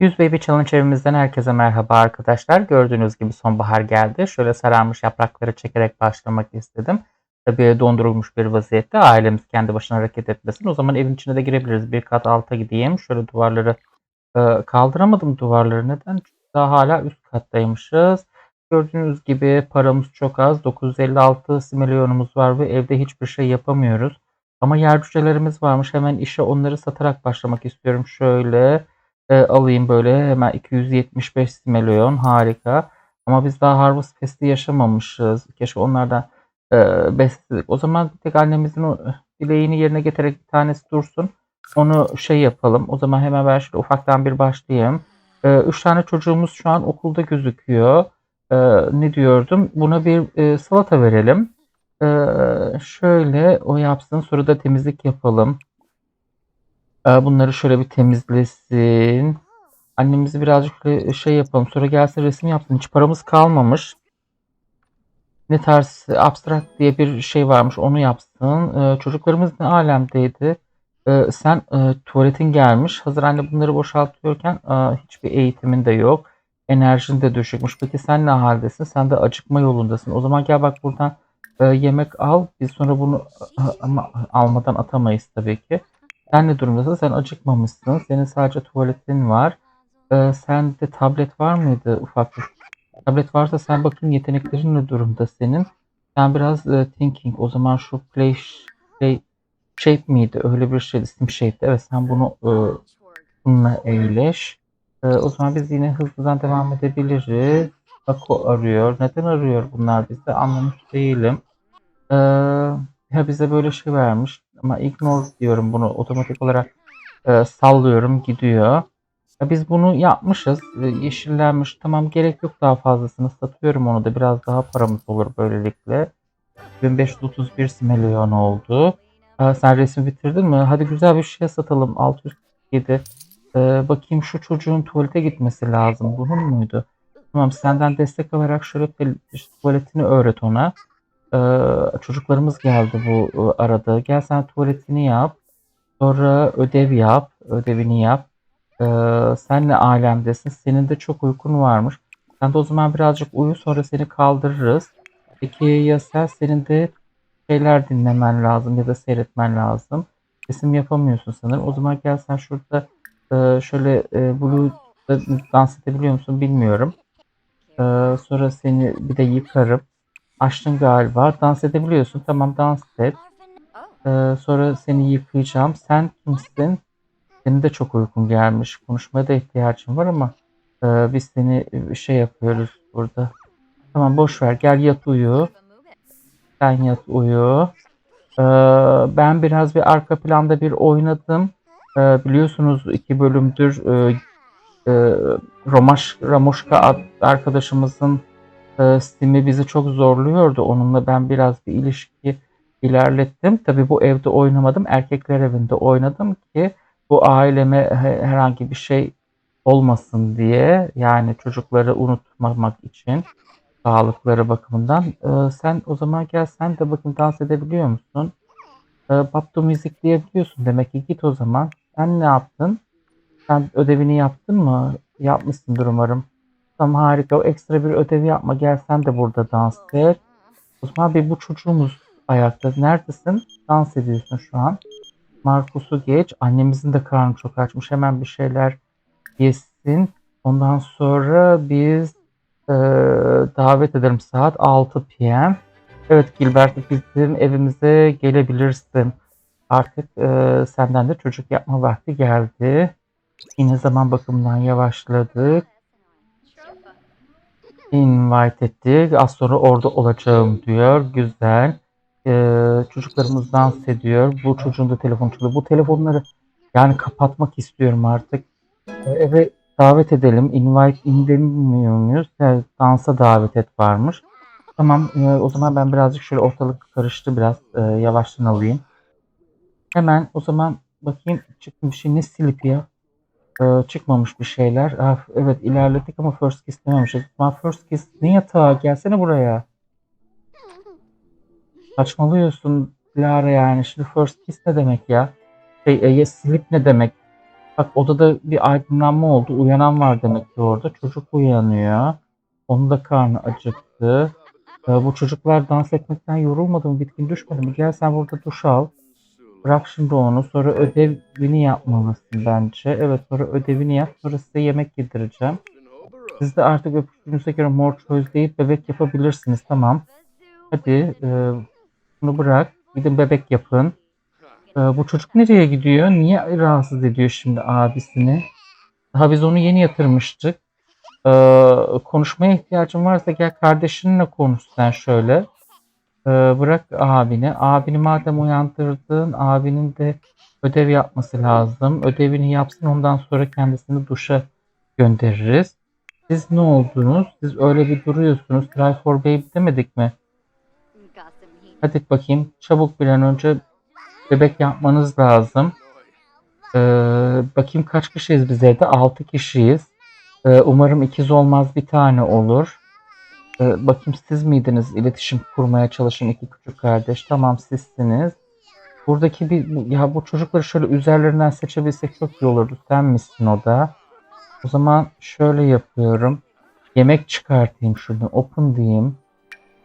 100 Baby Challenge evimizden herkese merhaba arkadaşlar. Gördüğünüz gibi sonbahar geldi. Şöyle sararmış yaprakları çekerek başlamak istedim. Tabii dondurulmuş bir vaziyette ailemiz kendi başına hareket etmesin. O zaman evin içine de girebiliriz. Bir kat alta gideyim. Şöyle duvarları e, kaldıramadım duvarları. Neden? Çünkü daha hala üst kattaymışız. Gördüğünüz gibi paramız çok az. 956 milyonumuz var ve evde hiçbir şey yapamıyoruz. Ama yer varmış. Hemen işe onları satarak başlamak istiyorum. Şöyle e, alayım böyle hemen 275 milyon harika. Ama biz daha Harvest Fest'i yaşamamışız. Keşke onlardan e, besledik. O zaman tek annemizin o dileğini yerine getirerek bir tanesi dursun. Onu şey yapalım. O zaman hemen ben şöyle ufaktan bir başlayayım. E, üç tane çocuğumuz şu an okulda gözüküyor. E, ne diyordum? Buna bir e, salata verelim. E, şöyle o yapsın. Sonra da temizlik yapalım. E, bunları şöyle bir temizlesin. Annemizi birazcık şöyle şey yapalım. Sonra gelsin resim yapsın. Hiç paramız kalmamış. Ne tarz abstract diye bir şey varmış. Onu yapsın. E, çocuklarımız ne alemdeydi? E, sen e, tuvaletin gelmiş. Hazır anne bunları boşaltıyorken e, hiçbir eğitimin de yok. Enerjin de düşükmüş. Peki sen ne haldesin? Sen de acıkma yolundasın. O zaman gel bak buradan e, yemek al. Biz sonra bunu e, ama almadan atamayız tabii ki. Sen ne durumdasın? Sen acıkmamışsın. Senin sadece tuvaletin var. Ee, sende tablet var mıydı ufak? Tablet varsa sen bakayım yeteneklerin ne durumda senin? Sen biraz e, thinking. O zaman şu play, play shape miydi? Öyle bir şeydi. Sim shape'di. Evet sen bunu e, bununla eğleş. E, o zaman biz yine hızlıdan devam edebiliriz. Bak o arıyor. Neden arıyor bunlar bizi? Anlamış değilim. Ee, ya bize böyle şey vermiş ama ignore diyorum bunu otomatik olarak e, sallıyorum gidiyor. Ya biz bunu yapmışız. e, Yeşillenmiş. Tamam gerek yok daha fazlasını. Satıyorum onu da biraz daha paramız olur böylelikle. 1531 milyon oldu. Aa, sen resmi bitirdin mi? Hadi güzel bir şey satalım. 607. Ee, bakayım şu çocuğun tuvalete gitmesi lazım. Bunun muydu? Tamam senden destek alarak şöyle tuvaletini öğret ona. Ee, çocuklarımız geldi bu e, arada. Gel sen tuvaletini yap. Sonra ödev yap. Ödevini yap. Ee, sen ne alemdesin? Senin de çok uykun varmış. Sen de o zaman birazcık uyu sonra seni kaldırırız. Peki ya sen senin de şeyler dinlemen lazım ya da seyretmen lazım. Resim yapamıyorsun sanırım. O zaman gel sen şurada e, şöyle e, Blue'da dans edebiliyor musun bilmiyorum. Ee, sonra seni bir de yıkarım. Açtın galiba. Dans edebiliyorsun. Tamam dans et. Ee, sonra seni yıkayacağım. Sen kimsin? Senin de çok uykun gelmiş. Konuşmaya da ihtiyacın var ama e, biz seni şey yapıyoruz burada. Tamam boş ver. Gel yat uyu. Sen yat uyu. Ee, ben biraz bir arka planda bir oynadım. Ee, biliyorsunuz iki bölümdür e, e, Romaş, Ramoşka ad- arkadaşımızın e, Steam'i bizi çok zorluyordu. Onunla ben biraz bir ilişki ilerlettim. Tabii bu evde oynamadım. Erkekler evinde oynadım ki bu aileme he- herhangi bir şey olmasın diye. Yani çocukları unutmamak için sağlıkları bakımından. E, sen o zaman gel sen de bakın dans edebiliyor musun? E, Babdo müzik diyebiliyorsun demek ki git o zaman. Sen ne yaptın? Sen ödevini yaptın mı? Yapmışsındır umarım. Tamam harika. O ekstra bir ödevi yapma. Gel sen de burada dans et. O zaman bir bu çocuğumuz ayakta. Neredesin? Dans ediyorsun şu an. Markus'u geç. Annemizin de karnı çok açmış. Hemen bir şeyler yesin. Ondan sonra biz e, davet ederim saat 6 p.m. Evet Gilbert bizim evimize gelebilirsin. Artık e, senden de çocuk yapma vakti geldi. Yine zaman bakımından yavaşladık. Invite ettik. Az sonra orada olacağım diyor. Güzel. Ee, çocuklarımız dans ediyor. Bu çocuğun da telefonu çalıyor. Bu telefonları yani kapatmak istiyorum artık. Ee, eve davet edelim. Invite indirmiyor muyuz? Yani dansa davet et varmış. Tamam. e, o zaman ben birazcık şöyle ortalık karıştı biraz. E, yavaştan alayım. Hemen o zaman bakayım çıktı bir şey. Ne silip ya? Ee, çıkmamış bir şeyler. Evet ilerledik ama first kiss dememişiz. Ama first kiss ne yatağı? Gelsene buraya. Saçmalıyorsun Lara yani. Şimdi first kiss ne demek ya? Şey, e, sleep ne demek? Bak odada bir aydınlanma oldu. Uyanan var demek ki orada. Çocuk uyanıyor. Onun da karnı acıktı. Ee, bu çocuklar dans etmekten yorulmadı mı? Bitkin düşmedi mi? Gel sen burada duş al. Bırak şimdi onu. Sonra ödevini yapmalısın bence. Evet sonra ödevini yap. Sonra size yemek yedireceğim. Siz de artık öpüştüğünüze göre mor çözleyip bebek yapabilirsiniz. Tamam. Hadi e, bunu bırak. Gidin bebek yapın. E, bu çocuk nereye gidiyor? Niye rahatsız ediyor şimdi abisini? Daha biz onu yeni yatırmıştık. E, konuşmaya ihtiyacın varsa gel kardeşinle konuş sen şöyle. E, bırak abini. Abini madem uyandırdın, abinin de ödev yapması lazım. Ödevini yapsın ondan sonra kendisini duşa göndeririz. Siz ne oldunuz? Siz öyle bir duruyorsunuz. Cry for baby demedik mi? Hadi bakayım. Çabuk bir an önce bebek yapmanız lazım. Ee, bakayım kaç kişiyiz biz evde? 6 kişiyiz. Ee, umarım ikiz olmaz bir tane olur. Ee, bakayım siz miydiniz iletişim kurmaya çalışan iki küçük kardeş? Tamam sizsiniz. Buradaki bir ya bu çocukları şöyle üzerlerinden seçebilsek çok iyi olurdu. Sen misin o da? O zaman şöyle yapıyorum. Yemek çıkartayım şunu. Open diyeyim.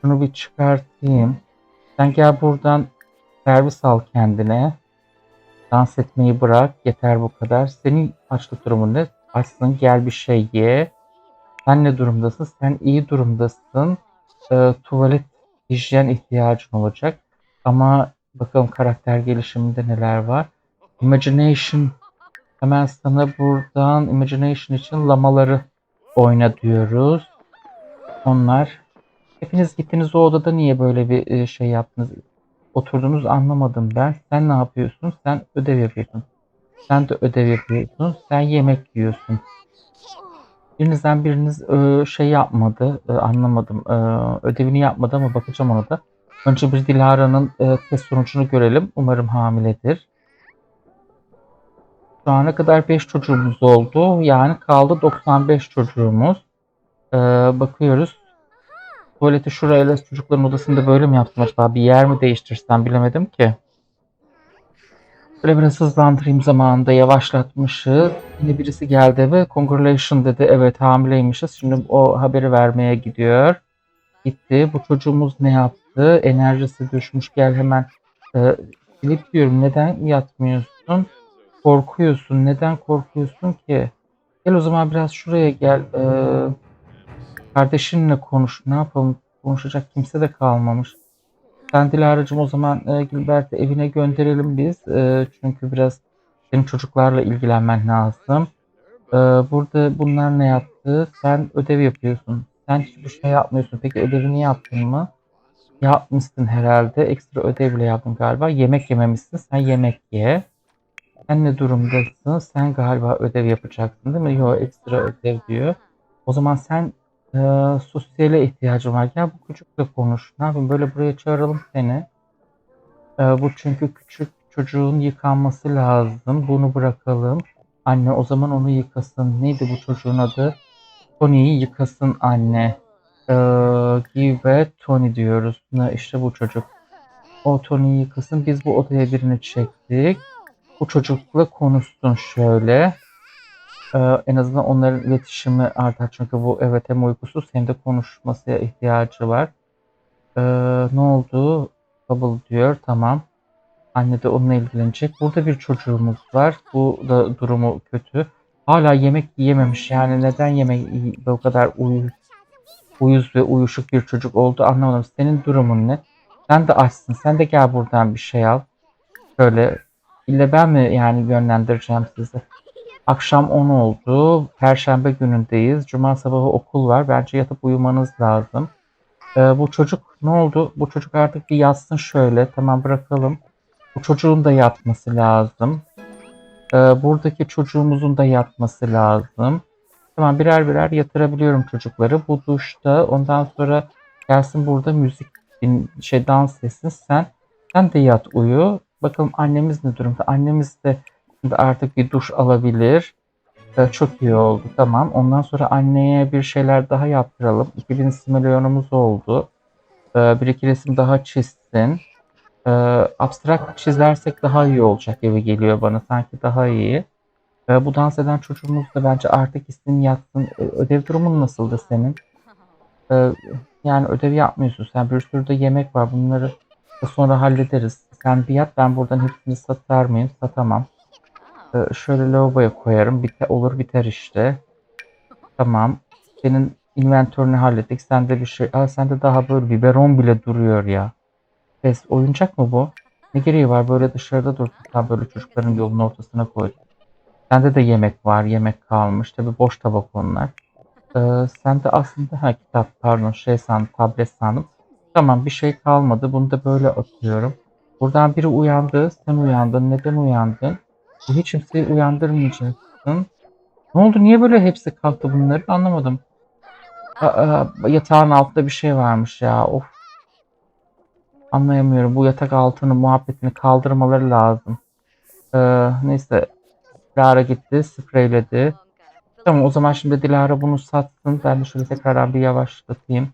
Şunu bir çıkartayım. Sen gel buradan servis al kendine. Dans etmeyi bırak. Yeter bu kadar. Senin açlık durumun ne? Açsın gel bir şey ye. Sen ne durumdasın? Sen iyi durumdasın. Ee, tuvalet hijyen ihtiyacın olacak. Ama bakalım karakter gelişiminde neler var. Imagination Hemen sana buradan Imagination için lamaları oyna diyoruz. Onlar. Hepiniz gittiniz o odada niye böyle bir e, şey yaptınız? Oturdunuz anlamadım ben. Sen ne yapıyorsun? Sen ödev yapıyorsun. Sen de ödev yapıyorsun. Sen yemek yiyorsun. Birinizden biriniz e, şey yapmadı. e, anlamadım. E, ödevini yapmadı ama bakacağım ona da. Önce bir Dilara'nın test sonucunu görelim. Umarım hamiledir. Şu ana kadar 5 çocuğumuz oldu. Yani kaldı 95 çocuğumuz. Bakıyoruz. Tuvaleti şurayla çocukların odasında böyle mi yaptım acaba? Bir yer mi değiştirsem bilemedim ki. Böyle biraz hızlandırayım zamanında yavaşlatmışız. Yine birisi geldi ve congratulation dedi. Evet hamileymişiz. Şimdi o haberi vermeye gidiyor. Gitti. Bu çocuğumuz ne yaptı? Enerjisi düşmüş. Gel hemen. Ee, Filip diyorum neden yatmıyorsun? Korkuyorsun. Neden korkuyorsun ki? Gel o zaman biraz şuraya gel. Ee, kardeşinle konuş. Ne yapalım? Konuşacak kimse de kalmamış. Sen Dilara'cığım o zaman e, Gilbert'i evine gönderelim biz. E, çünkü biraz senin çocuklarla ilgilenmen lazım. E, burada bunlar ne yaptı? Sen ödev yapıyorsun. Sen hiçbir şey yapmıyorsun. Peki ödevini yaptın mı? Yapmışsın herhalde. Ekstra ödev bile yaptın galiba. Yemek yememişsin. Sen yemek ye. Sen ne durumdasın? Sen galiba ödev yapacaksın değil mi? Yok ekstra ödev diyor. O zaman sen e, sosyale ihtiyacın var. Gel bu küçükle konuş. Ne yapayım böyle buraya çağıralım seni. E, bu çünkü küçük çocuğun yıkanması lazım. Bunu bırakalım. Anne o zaman onu yıkasın. Neydi bu çocuğun adı? Tony'yi yıkasın anne. E, Give Tony diyoruz. Ne, işte bu çocuk. O Tony'yi yıkasın. Biz bu odaya birini çektik bu çocukla konuşsun şöyle. Ee, en azından onların iletişimi artar. Çünkü bu evet hem uykusuz hem de konuşmasına ihtiyacı var. Ee, ne oldu? Bubble diyor. Tamam. Anne de onunla ilgilenecek. Burada bir çocuğumuz var. Bu da durumu kötü. Hala yemek yiyememiş. Yani neden yemek bu kadar uyuz, uyuz ve uyuşuk bir çocuk oldu anlamadım. Senin durumun ne? Sen de açsın. Sen de gel buradan bir şey al. Şöyle İlle ben mi yani yönlendireceğim sizi? Akşam 10 oldu. Perşembe günündeyiz. Cuma sabahı okul var. Bence yatıp uyumanız lazım. Ee, bu çocuk ne oldu? Bu çocuk artık bir yatsın şöyle. Tamam bırakalım. Bu çocuğun da yatması lazım. Ee, buradaki çocuğumuzun da yatması lazım. Tamam birer birer yatırabiliyorum çocukları. Bu duşta ondan sonra gelsin burada müzik şey dans etsin. Sen sen de yat uyu. Bakalım annemiz ne durumda? Annemiz de şimdi artık bir duş alabilir. Ee, çok iyi oldu. Tamam. Ondan sonra anneye bir şeyler daha yaptıralım. 2000 simülasyonumuz oldu. Ee, bir iki resim daha çizsin. Ee, abstrakt çizersek daha iyi olacak gibi geliyor bana. Sanki daha iyi. Ee, bu dans eden çocuğumuz da bence artık gitsin yatsın. Ee, ödev durumun nasıldı senin? Ee, yani ödev yapmıyorsun sen. Bir sürü de yemek var. Bunları sonra hallederiz. Sen bir yat ben buradan hepsini satar mıyım? Satamam. Ee, şöyle lavaboya koyarım. Bite, olur biter işte. Tamam. Senin inventörünü hallettik. Sende bir şey. Aa, sende daha böyle biberon bile duruyor ya. Pes, oyuncak mı bu? Ne gereği var böyle dışarıda dursun. Tam böyle çocukların yolun ortasına koy. Sende de yemek var. Yemek kalmış. Tabi boş tabak onlar. Ee, sende aslında ha kitap pardon şey sandım tablet sandım. Tamam bir şey kalmadı. Bunu da böyle atıyorum. Buradan biri uyandı. Sen uyandın. Neden uyandın? Hiç kimseyi uyandırmayacaksın. Ne oldu? Niye böyle hepsi kalktı bunları? Anlamadım. Aa, yatağın altında bir şey varmış ya. Of. Anlayamıyorum. Bu yatak altını muhabbetini kaldırmaları lazım. Ee, neyse. Dilara gitti. Spreyledi. Tamam o zaman şimdi Dilara bunu satsın. Ben de şöyle tekrardan bir yavaşlatayım.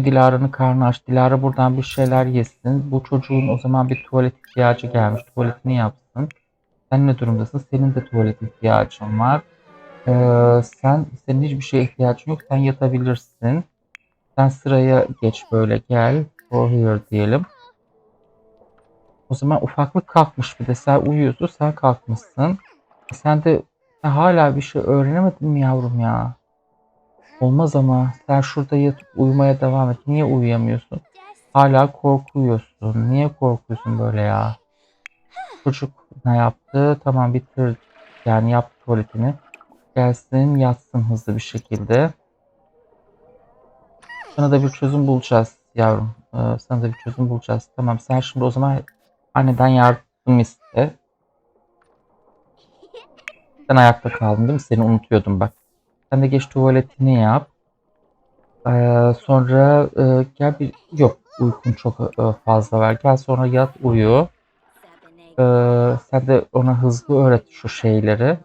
Bir Dilara'nın karnı aç. Dilara buradan bir şeyler yesin. Bu çocuğun o zaman bir tuvalet ihtiyacı gelmiş. Tuvaletini yapsın. Sen ne durumdasın? Senin de tuvalet ihtiyacın var. Ee, sen senin hiçbir şeye ihtiyacın yok. Sen yatabilirsin. Sen sıraya geç böyle gel. Go here diyelim. O zaman ufaklık kalkmış bir de. Sen uyuyorsun, sen kalkmışsın. Sen de sen hala bir şey öğrenemedin mi yavrum ya? Olmaz ama sen şurada yatıp uyumaya devam et. Niye uyuyamıyorsun? Hala korkuyorsun. Niye korkuyorsun böyle ya? Çocuk ne yaptı? Tamam bitir. Yani yaptı tuvaletini. Gelsin yatsın hızlı bir şekilde. Sana da bir çözüm bulacağız yavrum. Ee, sana da bir çözüm bulacağız. Tamam sen şimdi o zaman anneden yardım iste. Sen ayakta kaldın değil mi? Seni unutuyordum bak. Sen de geç tuvaletini yap. Ee, sonra e, gel bir... Yok uykun çok e, fazla var. Gel sonra yat uyu. Ee, sen de ona hızlı öğret şu şeyleri.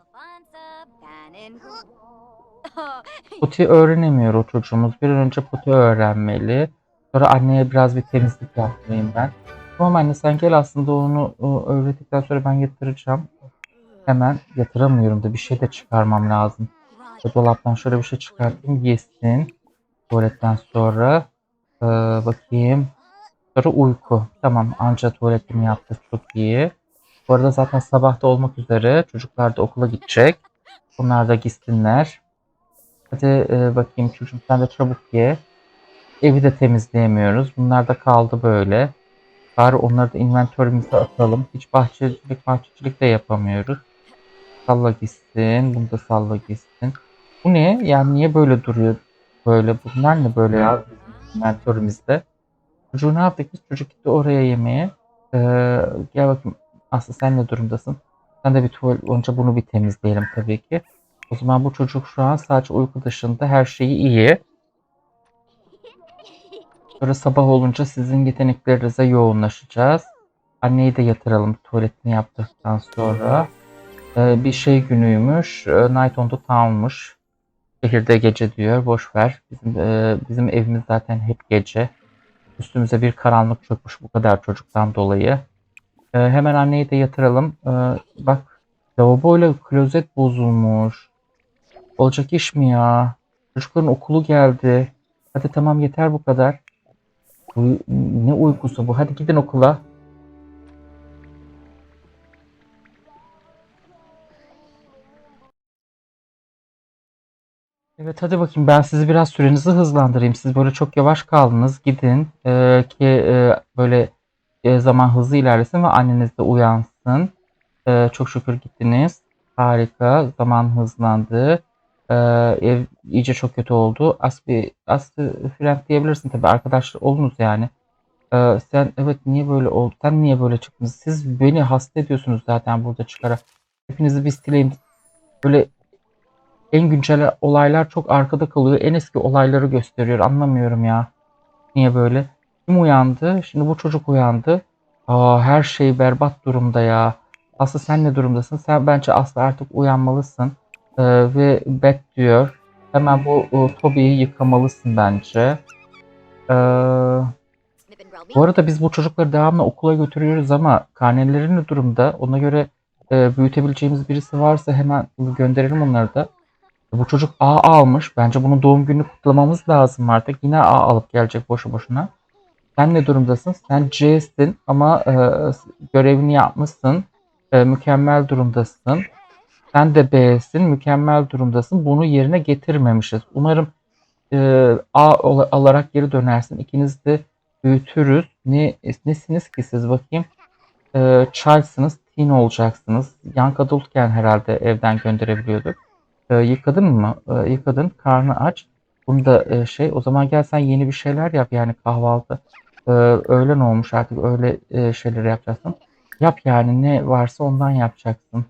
Puti öğrenemiyor o çocuğumuz. Bir an önce puti öğrenmeli. Sonra anneye biraz bir temizlik yaptırayım ben. Tamam anne sen gel aslında onu o, öğrettikten sonra ben yatıracağım. Hemen yatıramıyorum da bir şey de çıkarmam lazım. Dolaptan şöyle bir şey çıkartayım yesin. Tuvaletten sonra. Ee, bakayım. Sonra uyku. Tamam anca tuvaletimi yaptık çok iyi. Bu arada zaten sabahta olmak üzere. Çocuklar da okula gidecek. Bunlar da gitsinler. Hadi e, bakayım çocuğum sen de çabuk ye. Evi de temizleyemiyoruz. Bunlar da kaldı böyle. Bari onları da inventörümüze atalım. Hiç bahçecilik bahçecilik de yapamıyoruz. Salla gitsin. Bunu da salla gitsin. Bu ne? Yani niye böyle duruyor? Böyle. Bunlar ne böyle ya? İnventörümüzde. Çocuğu ne yaptık biz? Çocuk gitti oraya yemeğe. Ee, gel bakayım. Aslı sen ne durumdasın? Sen de bir tuvalet. Önce bunu bir temizleyelim tabii ki. O zaman bu çocuk şu an sadece uyku dışında her şeyi iyi. Sonra sabah olunca sizin yeteneklerinize yoğunlaşacağız. Anneyi de yatıralım tuvaletini yaptıktan sonra. Ee, bir şey günüymüş. Ee, Night on the Town'muş. Şehirde gece diyor. Boş ver. Bizim, e, bizim evimiz zaten hep gece. Üstümüze bir karanlık çökmüş bu kadar çocuktan dolayı. Ee, hemen anneyi de yatıralım. Ee, bak lavaboyla klozet bozulmuş. Olacak iş mi ya? Çocukların okulu geldi. Hadi tamam yeter bu kadar. Bu, ne uykusu bu? Hadi gidin okula. Evet hadi bakayım ben sizi biraz sürenizi hızlandırayım. Siz böyle çok yavaş kaldınız. Gidin Ee, ki e, böyle e, zaman hızlı ilerlesin ve anneniz de uyansın. Ee, çok şükür gittiniz. Harika. Zaman hızlandı. Ee, ev iyice çok kötü oldu. Aslı, Aslı Frank diyebilirsin tabii. Arkadaş olunuz yani. Ee, sen evet niye böyle oldu? Sen niye böyle çıktınız? Siz beni hasta ediyorsunuz zaten burada çıkarak. Hepinizi bir stileyim. Böyle en güncel olaylar çok arkada kalıyor. En eski olayları gösteriyor. Anlamıyorum ya. Niye böyle? Kim uyandı? Şimdi bu çocuk uyandı. Aa, her şey berbat durumda ya. Aslı sen ne durumdasın? Sen bence Aslı artık uyanmalısın. Ee, ve bet diyor. Hemen bu o, Toby'yi yıkamalısın bence. Ee, bu arada biz bu çocukları devamlı okula götürüyoruz ama karneleri ne durumda? Ona göre e, büyütebileceğimiz birisi varsa hemen gönderelim onları da. Bu çocuk A almış. Bence bunun doğum gününü kutlamamız lazım artık. Yine A alıp gelecek boşu boşuna. Sen ne durumdasın? Sen C'sin ama e, görevini yapmışsın. E, mükemmel durumdasın. Sen de B'sin. Mükemmel durumdasın. Bunu yerine getirmemişiz. Umarım e, A alarak geri dönersin. İkiniz de büyütürüz. Ne, nesiniz ki siz bakayım? E, child'sınız. Teen olacaksınız. Young adultken herhalde evden gönderebiliyorduk. E, yıkadın mı? E, yıkadın. Karnı aç. Bunu da e, şey o zaman gel sen yeni bir şeyler yap yani kahvaltı. E, öğlen olmuş artık öyle e, şeyleri yapacaksın. Yap yani ne varsa ondan yapacaksın.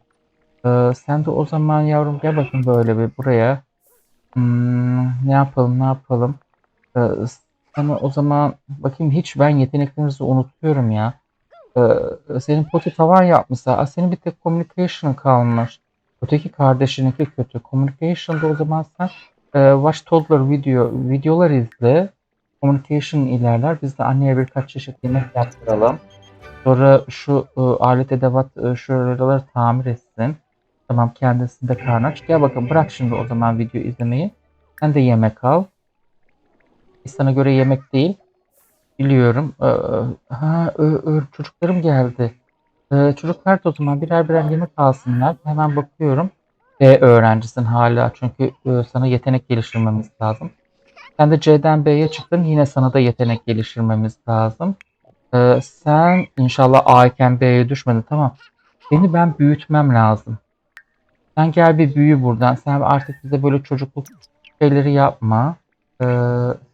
E, sen de o zaman yavrum gel bakayım böyle bir buraya. Hmm, ne yapalım ne yapalım. E, sana o zaman bakayım hiç ben yeteneklerinizi unutuyorum ya. E, senin poti tavan yapmışlar. Aa, senin bir tek communication kalmış. Öteki kardeşininki kötü. Communication'da o zaman sen e, Watch Toddler video, videolar izle. Communication ilerler. Biz de anneye birkaç çeşit yemek yaptıralım. Sonra şu e, alet edevat e, şuraları tamir etsin. Tamam kendisinde karnı aç. Gel bakalım bırak şimdi o zaman video izlemeyi. Sen de yemek al. Sana göre yemek değil. Biliyorum. Ee, ha, ö, ö, çocuklarım geldi. Ee, çocuklar da o zaman birer birer yemek alsınlar. Hemen bakıyorum. B öğrencisin hala çünkü e, sana yetenek geliştirmemiz lazım. Sen de C'den B'ye çıktın. Yine sana da yetenek geliştirmemiz lazım. Ee, sen inşallah A B'ye düşmedin tamam. Seni ben büyütmem lazım. Sen gel bir büyü buradan. Sen artık bize böyle çocukluk şeyleri yapma. Ee,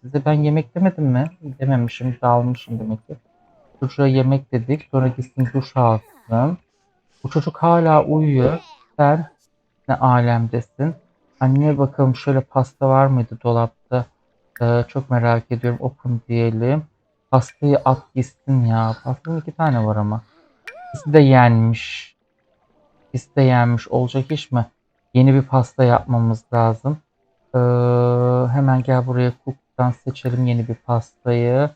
size ben yemek demedim mi? Dememişim, dağılmışım demek ki. Çocuğa yemek dedik. Sonra gitsin duş alsın. Bu çocuk hala uyuyor. Sen ne alemdesin? Anne bakalım şöyle pasta var mıydı dolapta? Ee, çok merak ediyorum. Open diyelim. Pastayı at gitsin ya. Pastanın iki tane var ama. İkisi de yenmiş. İkisi de yenmiş. Olacak iş mi? Yeni bir pasta yapmamız lazım. Ee, hemen gel buraya cook'tan seçelim yeni bir pastayı.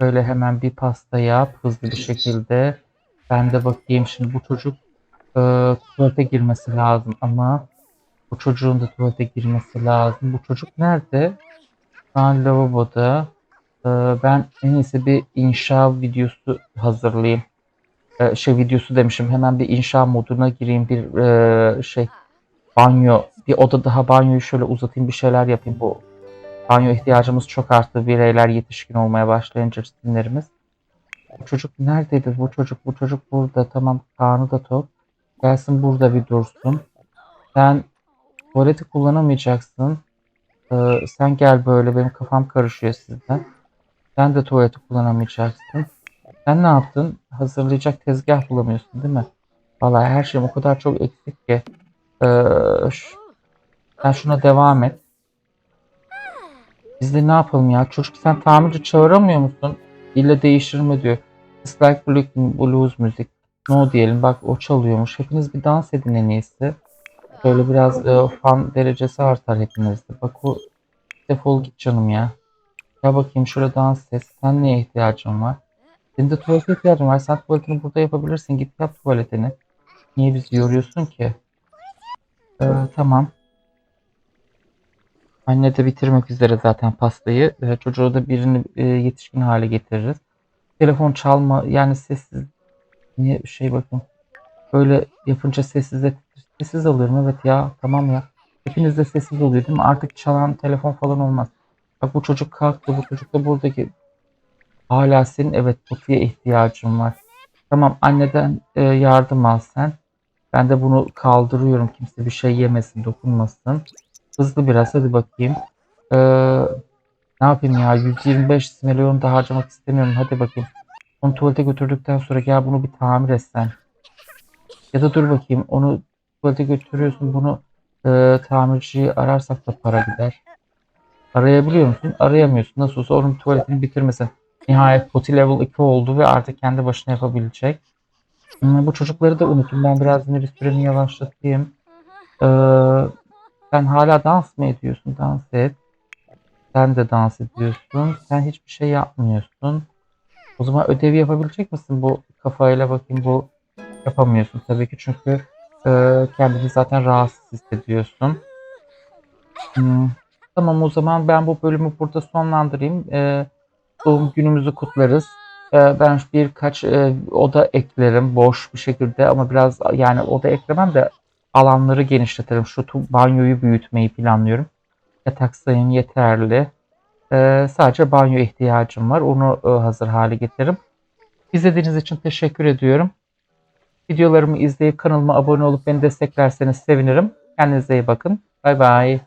Şöyle hemen bir pasta yap hızlı bir şekilde. Ben de bakayım şimdi bu çocuk e, tuvalete girmesi lazım ama bu çocuğun da tuvalete girmesi lazım. Bu çocuk nerede? Şu an lavaboda. Ee, ben en iyisi bir inşa videosu hazırlayayım. Ee, şey videosu demişim. Hemen bir inşa moduna gireyim. Bir e, şey banyo. Bir oda daha banyoyu şöyle uzatayım. Bir şeyler yapayım. Bu banyo ihtiyacımız çok arttı. Bireyler yetişkin olmaya başlayınca sinirlerimiz. Bu çocuk neredeydi? Bu çocuk bu çocuk burada. Tamam karnı da tok. Gelsin burada bir dursun. Sen tuvaleti kullanamayacaksın. Ee, sen gel böyle benim kafam karışıyor sizden. Sen de tuvaleti kullanamayacaksın. Sen ne yaptın? Hazırlayacak tezgah bulamıyorsun değil mi? Vallahi her şeyim o kadar çok eksik ki. Ee, sen şuna devam et. Biz de ne yapalım ya? Çocuk sen tamirci çağıramıyor musun? İlle değiştirme diyor. It's like blues müzik. No diyelim bak o çalıyormuş. Hepiniz bir dans edin en iyisi. Şöyle biraz e, fan derecesi artar hepinizde. Bak o defol git canım ya. Ya bakayım şöyle dans et. Sen neye ihtiyacın var? Senin de tuvalete ihtiyacın var. Sen tuvaletini burada yapabilirsin. Git yap tuvaletini. Niye bizi yoruyorsun ki? Ee, tamam. Anne de bitirmek üzere zaten pastayı. Ee, çocuğu da birini e, yetişkin hale getiririz. Telefon çalma yani sessiz. Niye şey bakın. Böyle yapınca sessiz sessiz alıyorum evet ya tamam ya. Hepiniz de sessiz oluyor değil mi? Artık çalan telefon falan olmaz. Bak bu çocuk kalktı. Bu çocuk da buradaki. Hala senin evet kutuya ihtiyacın var. Tamam anneden e, yardım al sen. Ben de bunu kaldırıyorum. Kimse bir şey yemesin, dokunmasın. Hızlı biraz hadi bakayım. Ee, ne yapayım ya 125 milyon da harcamak istemiyorum. Hadi bakayım. Onu tuvalete götürdükten sonra gel bunu bir tamir etsen. Ya da dur bakayım onu tuvalete götürüyorsun bunu e, tamirciyi ararsak da para gider. Arayabiliyor musun? Arayamıyorsun. Nasıl olsa onun tuvaletini bitirmesin. Nihayet poti level 2 oldu ve artık kendi başına yapabilecek. Hmm, bu çocukları da unuttum. Ben biraz yine bir süremi yavaşlatayım. Ee, sen hala dans mı ediyorsun? Dans et. Sen de dans ediyorsun. Sen hiçbir şey yapmıyorsun. O zaman ödevi yapabilecek misin bu kafayla bakayım bu yapamıyorsun tabii ki çünkü e, kendini zaten rahatsız hissediyorsun. Hmm, Tamam o zaman ben bu bölümü burada sonlandırayım. E, doğum günümüzü kutlarız. E, ben birkaç e, oda eklerim boş bir şekilde ama biraz yani oda eklemem de alanları genişletirim. Şu banyoyu büyütmeyi planlıyorum. Yatak sayım yeterli. E, sadece banyo ihtiyacım var. Onu e, hazır hale getiririm. İzlediğiniz için teşekkür ediyorum. Videolarımı izleyip kanalıma abone olup beni desteklerseniz sevinirim. Kendinize iyi bakın. Bay bay.